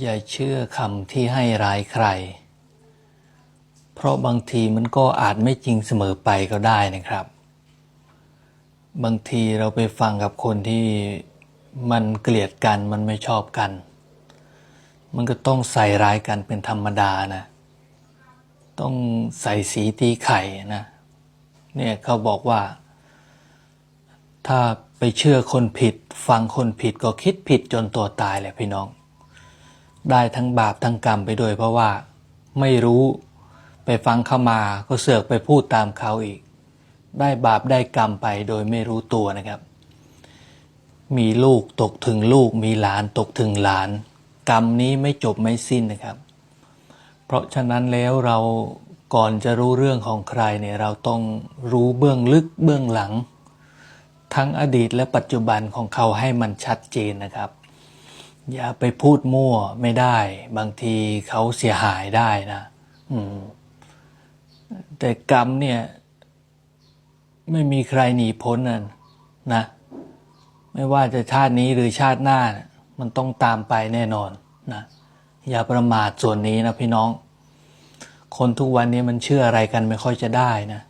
อย่าเชื่อคำที่ให้ร้ายใคร เพราะบางทีมันก็อาจไม่จริงเสมอไปก็ได้นะครับ บางทีเราไปฟังกับคนที่มันเกลียดกันมันไม่ชอบกัน มันก็ต้องใส่ร้ายกันเป็นธรรมดานะ ต้องใส่สีตีไข่นะ เนี่ยเขาบอกว่า ถ้าไปเชื่อคนผิด ฟังคนผิดก็คิดผิดจนตัวตายแหละพี่น้อง ได้ทั้งบาปทั้งกรรมไปด้วย เพราะว่าไม่รู้ไปฟังเข้ามาก็เสือกไปพูดตามเขาอีก ได้บาปได้กรรมไปโดยไม่รู้ตัวนะครับ มีลูกตกถึงลูกมีหลานตกถึงหลาน กรรมนี้ไม่จบไม่สิ้นนะครับ เพราะฉะนั้นแล้วเราก่อนจะรู้เรื่องของใครเนี่ยเราต้องรู้เบื้องลึกเบื้องหลัง ทั้งอดีตและปัจจุบันของเขาให้มันชัดเจนนะครับ อย่าไปพูดมั่วไม่ได้ บางทีเขาเสียหายได้นะแต่กรรมเนี่ย ไม่มีใครหนีพ้นนะนะ ไม่ว่าจะชาตินี้หรือชาติหน้า มันต้องตามไปแน่นอนนะอย่าประมาทส่วนนี้นะพี่น้อง คนทุกวันนี้มันเชื่ออะไรกันไม่ค่อยจะได้นะ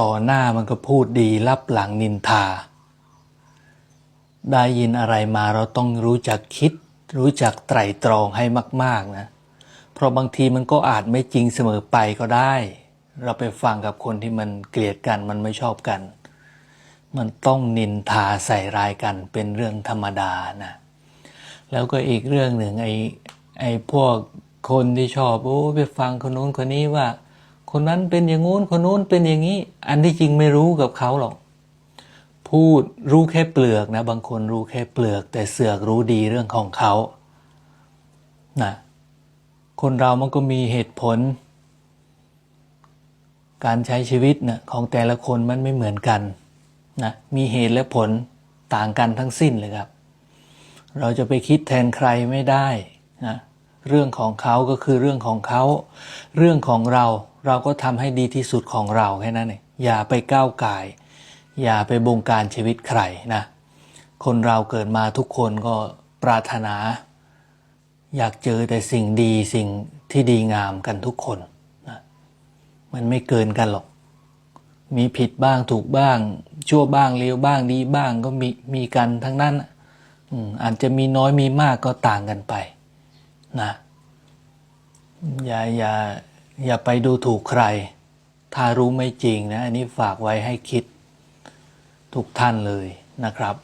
ต่อหน้ามันก็พูดดีรับหลังนินทา ได้ยินอะไรมาเราต้องรู้จักคิด รู้จักไตร่ตรองให้มาก ๆนะ เพราะบางทีมันก็อาจไม่จริงเสมอไปก็ได้ เราไปฟังกับคนที่มันเกลียดกันมันไม่ชอบกัน มันต้องนินทาใส่ร้ายกันเป็นเรื่องธรรมดานะแล้วก็อีกเรื่องหนึ่งไอ้ไอ้พวกคนที่ชอบโอ้ไปฟังคนนู้นคนนี้ว่า คนนั้นเป็นอย่างงู้นคนนู้นเป็นอย่างนี้ อันที่จริงไม่รู้กับเขาหรอก พูดรู้แค่เปลือกนะ บางคนรู้แค่เปลือก แต่เสือกรู้ดีเรื่องของเขานะคนเรามันก็มีเหตุผล การใช้ชีวิตนะของแต่ละคนมันไม่เหมือนกันนะมีเหตุและผลต่างกันทั้งสิ้นเลยครับ เราจะไปคิดแทนใครไม่ได้นะเรื่องของเขาก็คือเรื่องของเขา เรื่องของเราเราก็ทำให้ดีที่สุดของเราแค่นั้นเองอย่าไปก้าวไก่าย อย่าไปบงการชีวิตใครนะคนเราเกิดมาทุกคนก็ปรารถนา อยากเจอแต่สิ่งดีสิ่งที่ดีงามกันทุกคนนะมันไม่เกินกันหรอก มีผิดบ้างถูกบ้าง ชั่วบ้างเลวบ้างดีบ้างก็มีมีกันทั้งนั้นอืมอาจจะมีน้อยมีมากก็ต่างกันไปนะอย่าอย่าอย่าไปดูถูกใคร ถ้ารู้ไม่จริงนะ อันนี้ฝากไว้ให้คิด ทุกท่านเลยนะครับ